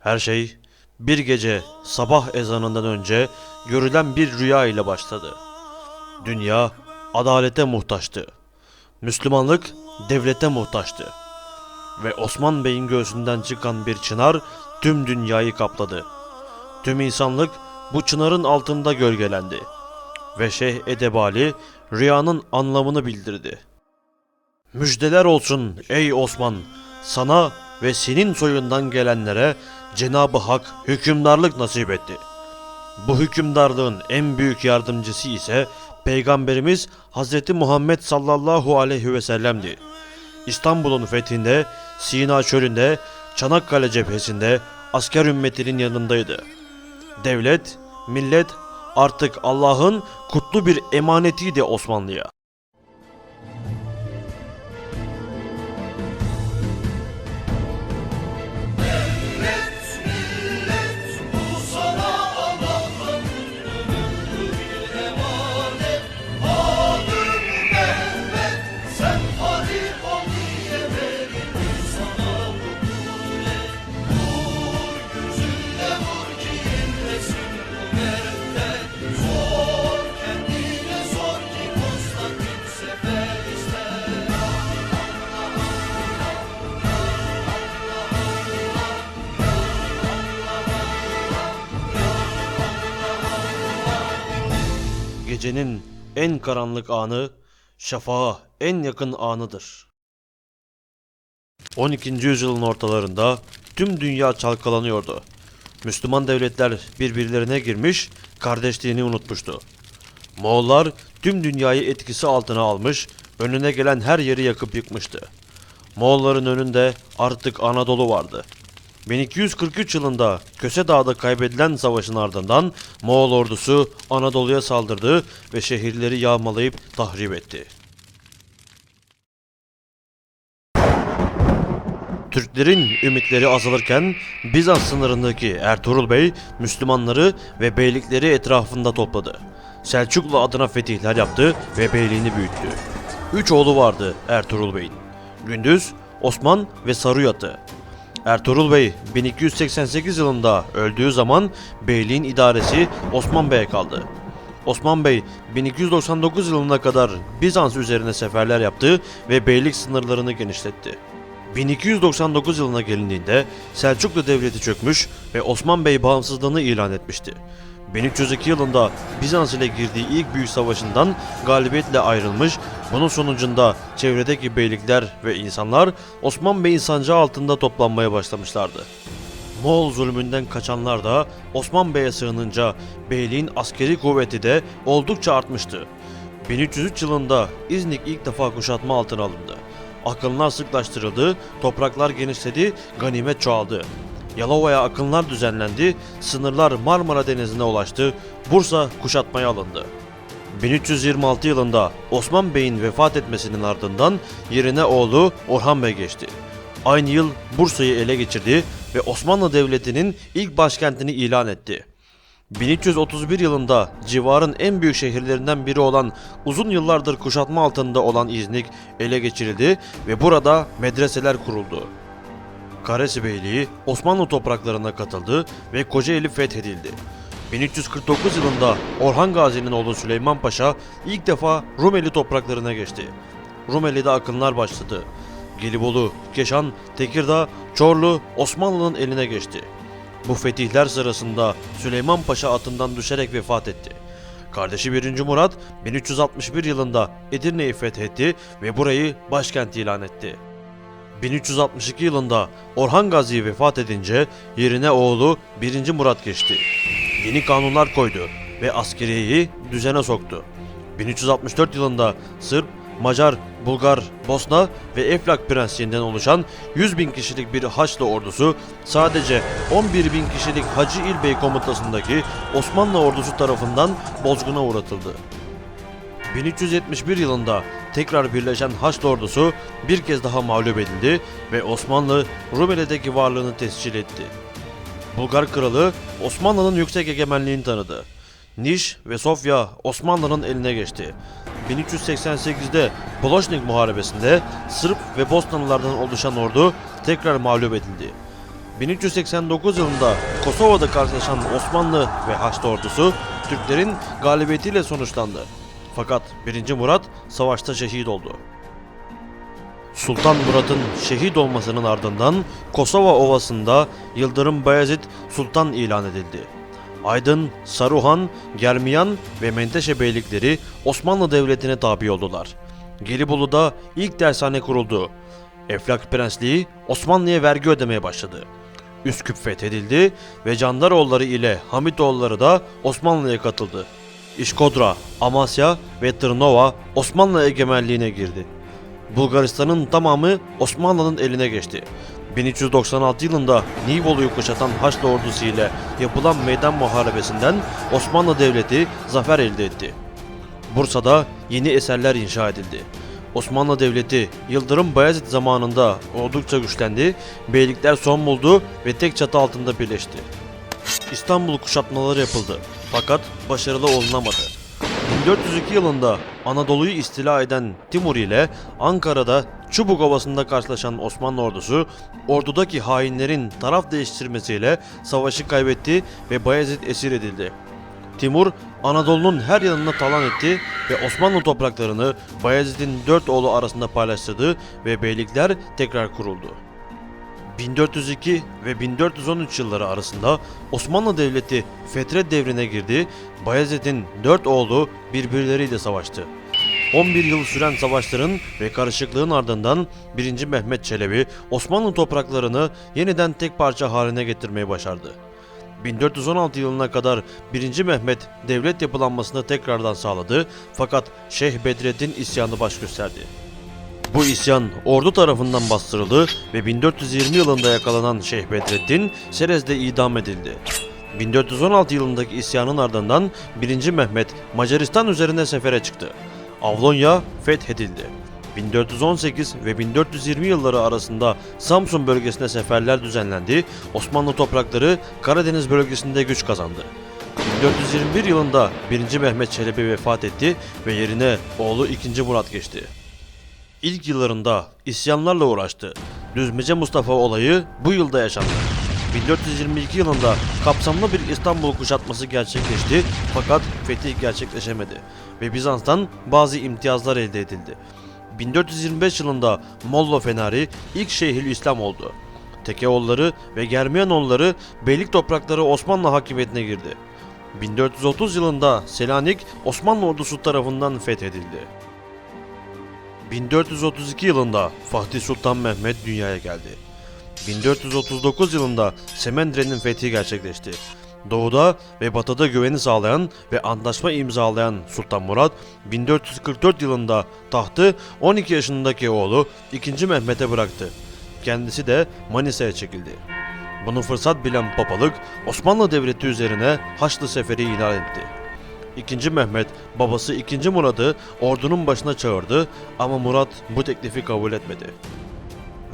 Her şey bir gece sabah ezanından önce görülen bir rüya ile başladı. Dünya adalete muhtaçtı. Müslümanlık devlete muhtaçtı. Ve Osman Bey'in göğsünden çıkan bir çınar tüm dünyayı kapladı. Tüm insanlık bu çınarın altında gölgelendi. Ve Şeyh Edebali rüyanın anlamını bildirdi. Müjdeler olsun ey Osman, sana ve senin soyundan gelenlere Cenab-ı Hak hükümdarlık nasip etti. Bu hükümdarlığın en büyük yardımcısı ise Peygamberimiz Hz. Muhammed sallallahu aleyhi ve sellem'di. İstanbul'un fethinde, Sina çölünde, Çanakkale cephesinde asker ümmetinin yanındaydı. Devlet, millet artık Allah'ın kutlu bir emanetiydi Osmanlı'ya. Gecenin en karanlık anı, şafağa en yakın anıdır. 12. yüzyılın ortalarında tüm dünya çalkalanıyordu. Müslüman devletler birbirlerine girmiş, kardeşliğini unutmuştu. Moğollar tüm dünyayı etkisi altına almış, önüne gelen her yeri yakıp yıkmıştı. Moğolların önünde artık Anadolu vardı. 1243 yılında Köse Dağı'da kaybedilen savaşın ardından Moğol ordusu Anadolu'ya saldırdı ve şehirleri yağmalayıp tahrip etti. Türklerin ümitleri azalırken Bizans sınırındaki Ertuğrul Bey Müslümanları ve beylikleri etrafında topladı. Selçuklu adına fetihler yaptı ve beyliğini büyüttü. Üç oğlu vardı Ertuğrul Bey'in. Gündüz, Osman ve Sarıyatı. Ertuğrul Bey 1288 yılında öldüğü zaman beyliğin idaresi Osman Bey'e kaldı. Osman Bey 1299 yılına kadar Bizans üzerine seferler yaptı ve beylik sınırlarını genişletti. 1299 yılına gelindiğinde Selçuklu Devleti çökmüş ve Osman Bey bağımsızlığını ilan etmişti. 1302 yılında Bizans ile girdiği ilk büyük savaşından galibiyetle ayrılmış, bunun sonucunda çevredeki beylikler ve insanlar Osman Bey'in sancağı altında toplanmaya başlamışlardı. Moğol zulmünden kaçanlar da Osman Bey'e sığınınca beyliğin askeri kuvveti de oldukça artmıştı. 1303 yılında İznik ilk defa kuşatma altına alındı. Akınlar sıklaştırıldı, topraklar genişledi, ganimet çoğaldı. Yalova'ya akınlar düzenlendi, sınırlar Marmara Denizi'ne ulaştı, Bursa kuşatmaya alındı. 1326 yılında Osman Bey'in vefat etmesinin ardından yerine oğlu Orhan Bey geçti. Aynı yıl Bursa'yı ele geçirdi ve Osmanlı Devleti'nin ilk başkentini ilan etti. 1331 yılında civarın en büyük şehirlerinden biri olan uzun yıllardır kuşatma altında olan İznik ele geçirildi ve burada medreseler kuruldu. Karesi Beyliği Osmanlı topraklarına katıldı ve Kocaeli fethedildi. 1349 yılında Orhan Gazi'nin oğlu Süleyman Paşa ilk defa Rumeli topraklarına geçti. Rumeli'de akınlar başladı. Gelibolu, Keşan, Tekirdağ, Çorlu Osmanlı'nın eline geçti. Bu fetihler sırasında Süleyman Paşa atından düşerek vefat etti. Kardeşi 1. Murat 1361 yılında Edirne'yi fethetti ve burayı başkent ilan etti. 1362 yılında Orhan Gazi vefat edince yerine oğlu 1. Murat geçti. Yeni kanunlar koydu ve askeriyeyi düzene soktu. 1364 yılında Sırp, Macar, Bulgar, Bosna ve Eflak prensliğinden oluşan 100 bin kişilik bir Haçlı ordusu sadece 11 bin kişilik Hacı İlbey komutasındaki Osmanlı ordusu tarafından bozguna uğratıldı. 1371 yılında tekrar birleşen Haçlı ordusu bir kez daha mağlup edildi ve Osmanlı Rumeli'deki varlığını tescil etti. Bulgar kralı Osmanlı'nın yüksek egemenliğini tanıdı. Niş ve Sofya Osmanlı'nın eline geçti. 1388'de Poloşnik Muharebesi'nde Sırp ve Bosnalılardan oluşan ordu tekrar mağlup edildi. 1389 yılında Kosova'da karşılaşan Osmanlı ve Haçlı ordusu Türklerin galibiyetiyle sonuçlandı. Fakat 1. Murat savaşta şehit oldu. Sultan Murat'ın şehit olmasının ardından Kosova Ovası'nda Yıldırım Bayezid Sultan ilan edildi. Aydın, Saruhan, Germiyan ve Menteşe beylikleri Osmanlı Devleti'ne tabi oldular. Gelibolu'da ilk dershane kuruldu. Eflak Prensliği Osmanlı'ya vergi ödemeye başladı. Üsküp fethedildi ve Candaroğulları ile Hamitoğulları da Osmanlı'ya katıldı. İşkodra, Amasya ve Tırnova Osmanlı egemenliğine girdi. Bulgaristan'ın tamamı Osmanlı'nın eline geçti. 1396 yılında Nibolu'yu kuşatan Haçlı ordusu ile yapılan meydan muharebesinden Osmanlı Devleti zafer elde etti. Bursa'da yeni eserler inşa edildi. Osmanlı Devleti Yıldırım Bayezid zamanında oldukça güçlendi, beylikler son buldu ve tek çatı altında birleşti. İstanbul kuşatmaları yapıldı fakat başarılı olunamadı. 1402 yılında Anadolu'yu istila eden Timur ile Ankara'da Çubuk Ovası'nda karşılaşan Osmanlı ordusu ordudaki hainlerin taraf değiştirmesiyle savaşı kaybetti ve Bayezid esir edildi. Timur Anadolu'nun her yanına talan etti ve Osmanlı topraklarını Bayezid'in dört oğlu arasında paylaştırdı ve beylikler tekrar kuruldu. 1402 ve 1413 yılları arasında Osmanlı Devleti Fetret devrine girdi, Bayezid'in dört oğlu birbirleriyle savaştı. 11 yıl süren savaşların ve karışıklığın ardından 1. Mehmet Çelebi Osmanlı topraklarını yeniden tek parça haline getirmeyi başardı. 1416 yılına kadar 1. Mehmet devlet yapılanmasını tekrardan sağladı fakat Şeyh Bedreddin isyanı baş gösterdi. Bu isyan ordu tarafından bastırıldı ve 1420 yılında yakalanan Şeyh Bedreddin Serez'de idam edildi. 1416 yılındaki isyanın ardından 1. Mehmet Macaristan üzerine sefere çıktı. Avlonya fethedildi. 1418 ve 1420 yılları arasında Samsun bölgesine seferler düzenlendi, Osmanlı toprakları Karadeniz bölgesinde güç kazandı. 1421 yılında 1. Mehmet Çelebi vefat etti ve yerine oğlu 2. Murat geçti. İlk yıllarında isyanlarla uğraştı. Düzmece Mustafa olayı bu yılda yaşandı. 1422 yılında kapsamlı bir İstanbul kuşatması gerçekleşti fakat fetih gerçekleşemedi ve Bizans'tan bazı imtiyazlar elde edildi. 1425 yılında Mollo Fenari ilk Şeyhülislam oldu. Tekeoğulları ve Germiyanoğulları beylik toprakları Osmanlı hakimiyetine girdi. 1430 yılında Selanik Osmanlı ordusu tarafından fethedildi. 1432 yılında Fatih Sultan Mehmet dünyaya geldi. 1439 yılında Semendre'nin fethi gerçekleşti. Doğuda ve batıda güveni sağlayan ve antlaşma imzalayan Sultan Murat 1444 yılında tahtı 12 yaşındaki oğlu 2. Mehmet'e bıraktı. Kendisi de Manisa'ya çekildi. Bunu fırsat bilen papalık Osmanlı Devleti üzerine Haçlı Seferi ilan etti. İkinci Mehmet babası 2. Murat'ı ordunun başına çağırdı ama Murat bu teklifi kabul etmedi.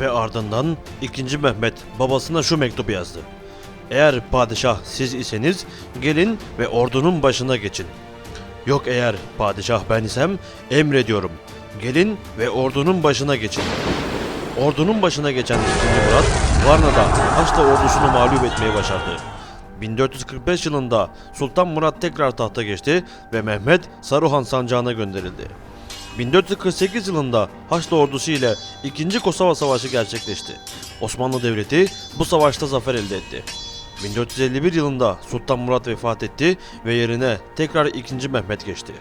Ve ardından 2. Mehmet babasına şu mektubu yazdı. Eğer padişah siz iseniz gelin ve ordunun başına geçin. Yok eğer padişah ben isem emrediyorum. Gelin ve ordunun başına geçin. Ordunun başına geçen 2. Murat Varna'da Haçlı ordusunu mağlup etmeyi başardı. 1445 yılında Sultan Murat tekrar tahta geçti ve Mehmet Saruhan sancağına gönderildi. 1448 yılında Haçlı ordusu ile 2. Kosova Savaşı gerçekleşti. Osmanlı Devleti bu savaşta zafer elde etti. 1451 yılında Sultan Murat vefat etti ve yerine tekrar 2. Mehmet geçti.